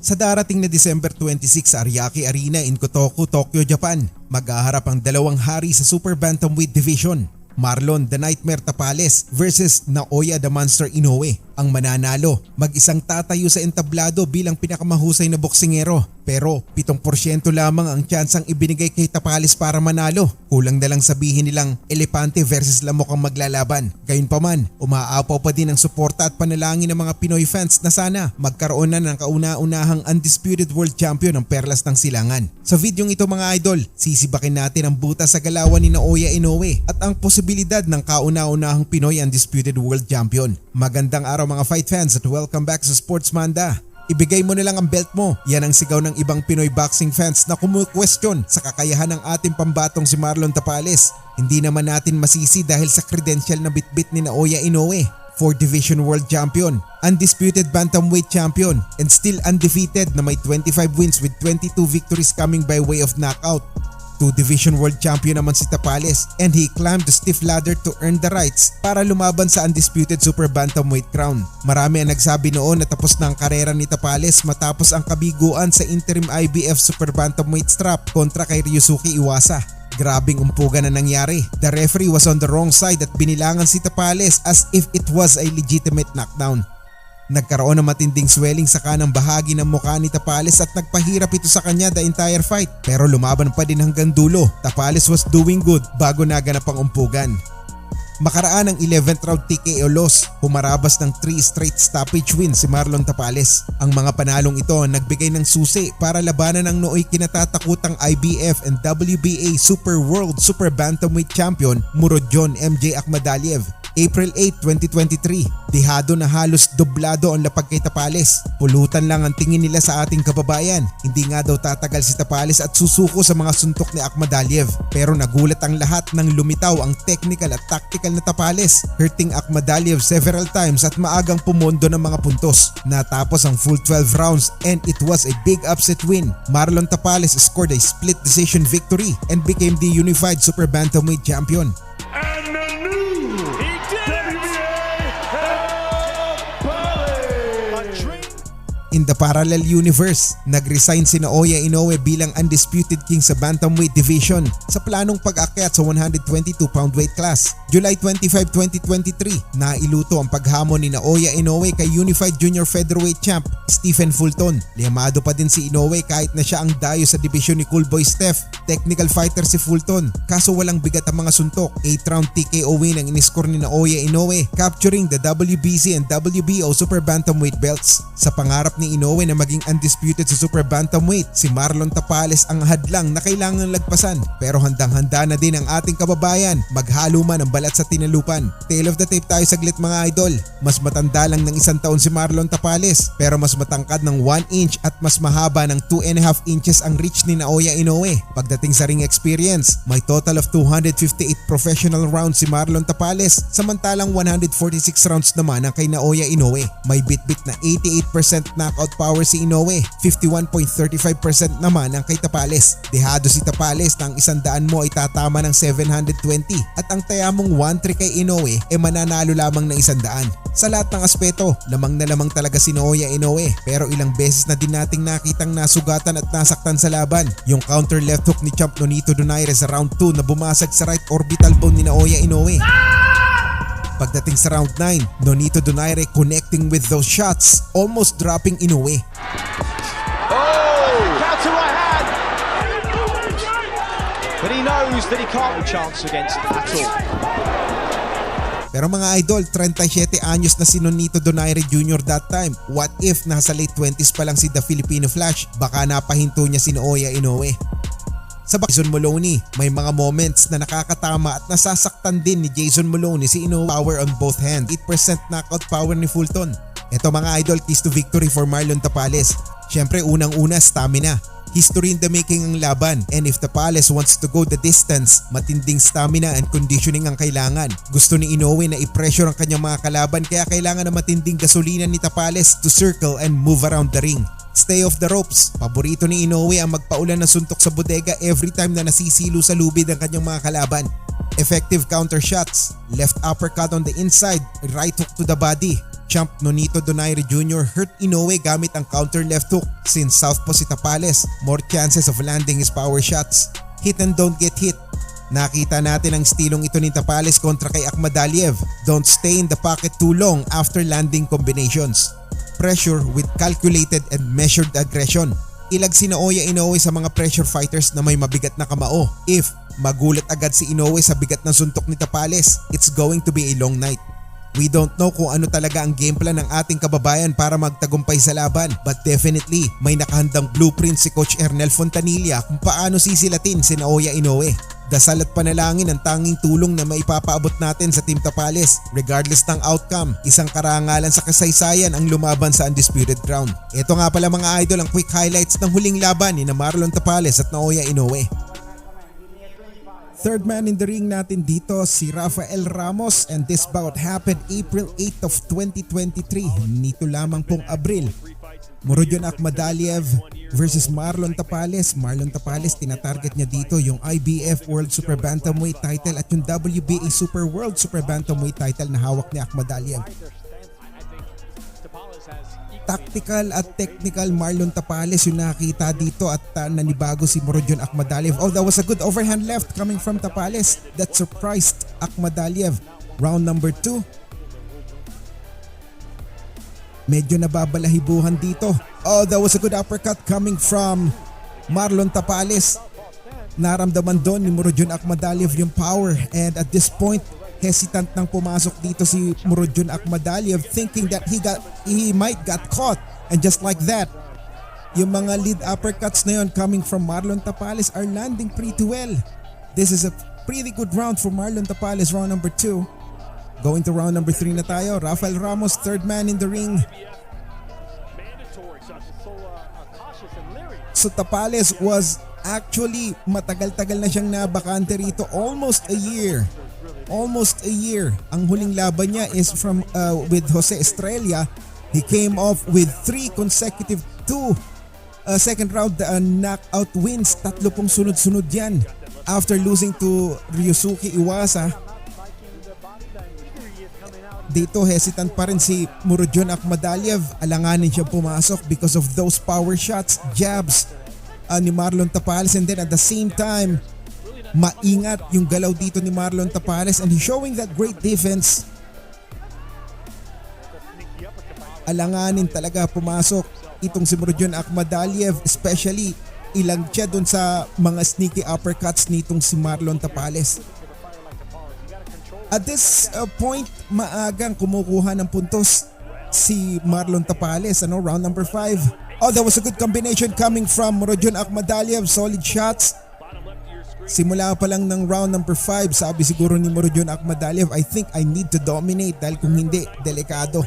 Sa darating na December 26 sa Ariake Arena in Kotoku, Tokyo, Japan, maghaharap ang dalawang hari sa Super Bantamweight Division. Marlon The Nightmare Tapales versus Naoya The Monster Inoue. Ang mananalo, mag-isang tatayo sa entablado bilang pinakamahusay na boksingero. Pero 7% lamang ang tsansang ibinigay kay Tapales para manalo. Kulang na lang sabihin nilang elepante versus lamok ang maglalaban. Gayunpaman, umaapaw pa din ang suporta at panalangin ng mga Pinoy fans na sana magkaroon na ng kauna-unahang undisputed world champion ng Perlas ng Silangan. Sa videong ito mga idol, sisibakin natin ang buta sa galawan ni Naoya Inoue at ang posibilidad ng kauna-unahang Pinoy undisputed world champion. Magandang araw mga fight fans at welcome back sa Sports Manda. Ibigay mo na lang ang belt mo. Yan ang sigaw ng ibang Pinoy boxing fans na kumu-question sa kakayahan ng ating pambatong si Marlon Tapales. Hindi naman natin masisi dahil sa credential na bitbit ni Naoya Inoue. 4 Division World Champion, undisputed Bantamweight Champion, and still undefeated na may 25 wins with 22 victories coming by way of knockout. Two Division World Champion naman si Tapales and he climbed the stiff ladder to earn the rights para lumaban sa undisputed Super Bantamweight crown. Marami ang nagsabi noon na tapos na ang karera ni Tapales matapos ang kabiguan sa interim IBF Super Bantamweight strap kontra kay Ryusuke Iwasa. Grabing umpugan na nangyari. The referee was on the wrong side at binilangan si Tapales as if it was a legitimate knockdown. Nagkaroon ng matinding swelling sa kanang bahagi ng mukha ni Tapales at nagpahirap ito sa kanya the entire fight. Pero lumaban pa din hanggang dulo. Tapales was doing good bago naganap ang umpugan. Makaraan ng 11th round TKO loss, humarabas ng 3 straight stoppage wins si Marlon Tapales. Ang mga panalong ito nagbigay ng susi para labanan ng nooy kinatatakutang IBF and WBA Super World Super Bantamweight Champion Murodjon MJ Akhmadaliev April 8, 2023. Dihado na halos doblado ang lapag kay Tapales. Pulutan lang ang tingin nila sa ating kababayan. Hindi nga daw tatagal si Tapales at susuko sa mga suntok ni Akmadaliev. Pero nagulat ang lahat nang lumitaw ang technical at tactical na Tapales, hurting Akmadaliev several times at maagang pumondo ng mga puntos. Natapos ang full 12 rounds and it was a big upset win. Marlon Tapales scored a split decision victory and became the unified super bantamweight champion. And In the parallel universe, nag-resign si Naoya Inoue bilang undisputed king sa bantamweight division sa planong pag-akyat sa 122-pound weight class. July 25, 2023, nailuto ang paghamon ni Naoya Inoue kay Unified Junior Featherweight Champ Stephen Fulton. Liyamado pa din si Inoue kahit na siya ang dayo sa division ni Coolboy Steph. Technical fighter si Fulton, kaso walang bigat ang mga suntok. 8-round TKO win ang iniscore ni Naoya Inoue, capturing the WBC and WBO Super Bantamweight belts. Sa pangarap ni Inoue na maging undisputed sa Super Bantamweight, si Marlon Tapales ang hadlang na kailangan lagpasan. Pero handang-handa na din ang ating kababayan, maghalo man ang balat sa tinalupan. Tail of the tape tayo saglit mga idol. Mas matanda lang ng isang taon si Marlon Tapales, pero mas matangkad ng 1 inch at mas mahaba ng 2.5 inches ang reach ni Naoya Inoue. Pagdating sa ring experience, may total of 258 professional rounds si Marlon Tapales, samantalang 146 rounds naman ang kay Naoya Inoue. May bit-bit na 88% knockout power si Inoue, 51.35% naman ang kay Tapales. Dehado si Tapales ang isang daan mo ay tatama ng 720 at ang taya mong 1-3 kay Inoue ay mananalo lamang ng isang daan. Sa lahat ng aspeto, lamang na lamang talaga si Naoya Inoue pero ilang beses na din nating nakitang nasugatan at nasaktan sa laban. Yung counter left hook ni Champ Nonito Donaire sa round 2 na bumasag sa right orbital bone ni Naoya Inoue. Pagdating sa round 9, Nonito Donaire connecting with those shots, almost dropping Inoue. Counter right hand. But he knows that he can't have a chance against at all. Pero mga idol, 37 anyos na si Nonito Donaire Jr. that time. What if nasa late 20s pa lang si The Filipino Flash? Baka napahinto niya si Naoya Inoue. Sa Jason Maloney, may mga moments na nakakatama at nasasaktan din ni Jason Maloney si Inoue power on both hands. 8% knockout power ni Fulton. Ito mga idol, keys to victory for Marlon Tapales. Siyempre unang-una stamina. History in the making ang laban and if the Palace wants to go the distance, matinding stamina and conditioning ang kailangan. Gusto ni Inoue na i-pressure ang kanyang mga kalaban kaya kailangan ng matinding gasolina ni Tapales to circle and move around the ring. Stay off the ropes. Paborito ni Inoue ang magpaulan ng suntok sa bodega every time na nasisilo sa lubid ang kanyang mga kalaban. Effective counter shots, left uppercut on the inside, right hook to the body, Champ Nonito Donaire Jr. hurt Inoue gamit ang counter left hook since southpaw si Tapales, more chances of landing his power shots. Hit and don't get hit. Nakita natin ang stilong ito ni Tapales kontra kay Akhmadaliev. Don't stay in the pocket too long after landing combinations. Pressure with calculated and measured aggression. Ilag si Naoya Inoue sa mga pressure fighters na may mabigat na kamao. If magulat agad si Inoue sa bigat ng suntok ni Tapales, it's going to be a long night. We don't know kung ano talaga ang game plan ng ating kababayan para magtagumpay sa laban but definitely may nakahandang blueprint si Coach Ernel Fontanilla kung paano sisilatin si Naoya Inoue. Dasal at panalangin ang tanging tulong na maipapaabot natin sa Team Tapales. Regardless ng outcome, isang karangalan sa kasaysayan ang lumaban sa Undisputed Crown. Ito nga pala mga idol ang quick highlights ng huling laban ni Marlon Tapales at Naoya Inoue. Third man in the ring natin dito si Rafael Ramos and this bout happened April 8 of 2023 nito lamang pong Abril. Murodjon Akhmadaliev versus Marlon Tapales. Marlon Tapales tinatarget niya dito yung IBF World Super Bantamweight title at yung WBA Super World Super Bantamweight title na hawak ni Akhmadaliev. Tactical at technical Marlon Tapales yung nakita dito at uh, nanibago si Murodjon Akhmadaliev. Oh, that was a good overhand left coming from Tapales that surprised Akhmadaliev. Round number 2. Medyo nababalahibuhan dito. Oh, that was a good uppercut coming from Marlon Tapales. Naramdaman doon ni Murodjon Akhmadaliev yung power and at this point hesitant nang pumasok dito si Murodjon Akhmadaliev thinking that he got he might got caught and just like that yung mga lead uppercuts na yun coming from Marlon Tapales are landing pretty well. This is a pretty good round for Marlon Tapales round number 2. Going to round number 3 na tayo. Rafael Ramos third man in the ring. Uh. So Tapales was actually matagal-tagal na siyang nabakante rito. Almost a year. Almost a year. Ang huling laban niya is from uh, with Jose Estrella. He came off with three consecutive two uh, second round uh, knockout wins. Tatlo pong sunod-sunod yan. After losing to Ryusuke Iwasa, dito hesitant pa rin si Murodjon Akhmadaliev. Alanganin siya pumasok because of those power shots, jabs uh, ni Marlon Tapales and then at the same time maingat yung galaw dito ni Marlon Tapales and he's showing that great defense. Alanganin talaga pumasok itong si Murodjon Akhmadaliev especially ilang siya dun sa mga sneaky uppercuts nitong si Marlon Tapales. At this uh, point, maagang kumukuha ng puntos si Marlon Tapales, ano, round number 5. Oh, that was a good combination coming from Murodjon Akhmadaliev, solid shots. Simula pa lang ng round number 5, sabi siguro ni Murodjon Akhmadaliev, I think I need to dominate dahil kung hindi, delikado.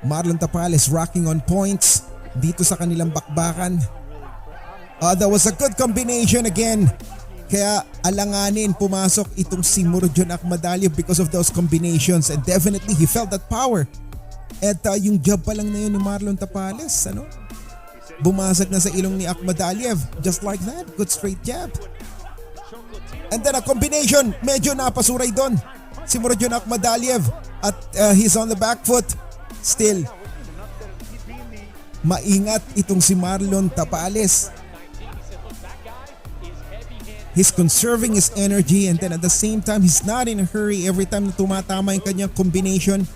Marlon Tapales rocking on points dito sa kanilang bakbakan. Uh, that was a good combination again. Kaya alanganin pumasok itong si Murodjon Akhmadaliev because of those combinations and definitely he felt that power. At yung jab pa lang na yun ni Marlon Tapales, ano? Bumasag na sa ilong ni Akhmadaliev just like that. Good straight jab. And then a combination, medyo napasuray doon. Si Murodjon Akhmadaliev at uh, he's on the back foot. Still, maingat itong si Marlon Tapales. He's conserving his energy and then at the same time, he's not in a hurry every time na tumatama yung kanyang combination.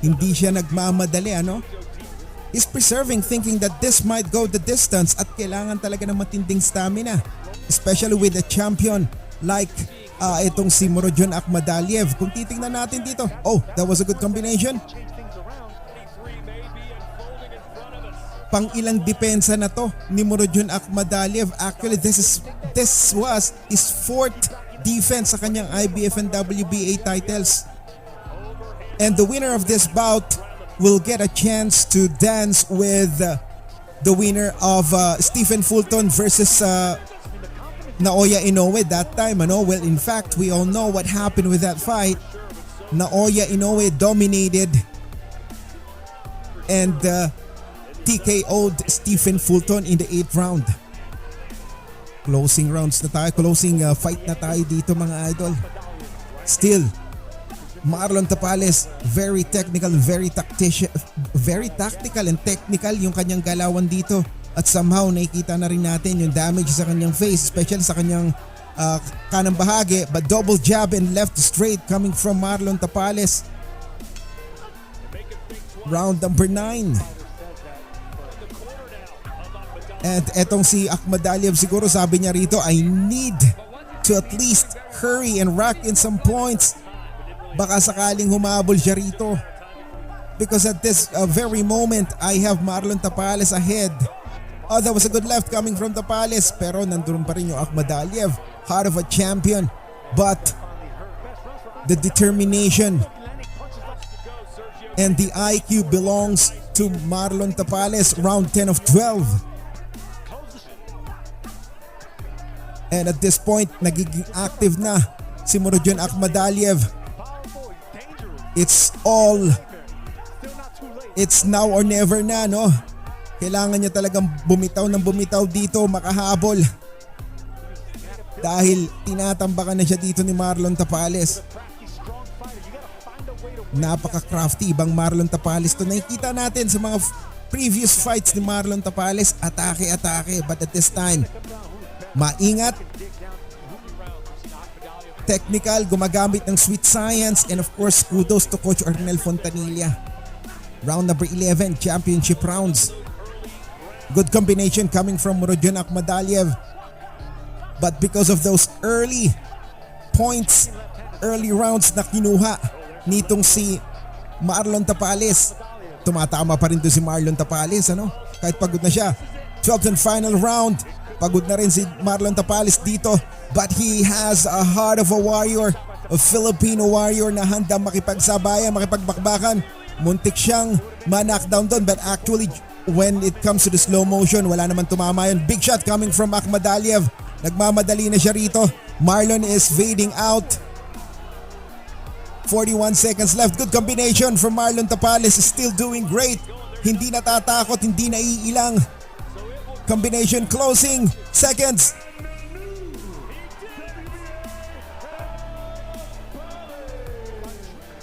Hindi siya nagmamadali, ano? He's preserving thinking that this might go the distance at kailangan talaga ng matinding stamina. Especially with a champion like uh, itong si Murodjon Akhmadaliev. Kung titingnan natin dito, oh, that was a good combination. pang ilang depensa na to ni Murodjon Akhmadaliev. Actually, this is this was his fourth defense sa kanyang IBF and WBA titles. And the winner of this bout will get a chance to dance with uh, the winner of uh, Stephen Fulton versus uh, Naoya Inoue that time. Ano? Well, in fact, we all know what happened with that fight. Naoya Inoue dominated and uh, TKO'd Stephen Fulton in the 8th round. Closing rounds na tayo, closing uh, fight na tayo dito mga idol. Still, Marlon Tapales, very technical, very tactician, very tactical and technical yung kanyang galawan dito. At somehow nakikita na rin natin yung damage sa kanyang face, especially sa kanyang uh, kanang bahagi. But double jab and left straight coming from Marlon Tapales. Round number 9. And etong si Ahmad Aliyev siguro sabi niya rito, I need to at least hurry and rack in some points. Baka sakaling humabol siya rito. Because at this uh, very moment, I have Marlon Tapales ahead. Oh, that was a good left coming from Tapales. Pero nandun pa rin yung Ahmad Aliyev. Heart of a champion. But the determination and the IQ belongs to Marlon Tapales. Round 10 of 12. And at this point, nagiging active na si Murodjon Akhmadaliev. It's all, it's now or never na, no? Kailangan niya talagang bumitaw ng bumitaw dito, makahabol. Dahil tinatambakan na siya dito ni Marlon Tapales. Napaka-crafty ibang Marlon Tapales to. Nakikita natin sa mga previous fights ni Marlon Tapales, atake-atake. But at this time, maingat, technical, gumagamit ng sweet science, and of course, kudos to Coach Arnel Fontanilla. Round number 11, championship rounds. Good combination coming from Murodjon Akhmadaliev. But because of those early points, early rounds na kinuha nitong si Marlon Tapales, tumatama pa rin to si Marlon Tapales, ano? Kahit pagod na siya. 12th and final round, pagod na rin si Marlon Tapales dito. But he has a heart of a warrior, a Filipino warrior na handa makipagsabayan, makipagbakbakan. Muntik siyang ma-knockdown doon but actually when it comes to the slow motion, wala naman tumama yun. Big shot coming from Akhmadaliev. Nagmamadali na siya rito. Marlon is fading out. 41 seconds left. Good combination from Marlon Tapales. Still doing great. Hindi natatakot, hindi naiilang. Combination closing. Seconds.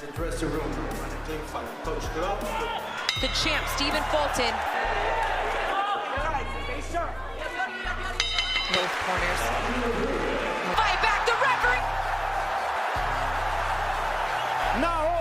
the dressing room and a clean fight. Coach, good up. the champ, Stephen Fulton. Both corners. Fight back the referee. Naoya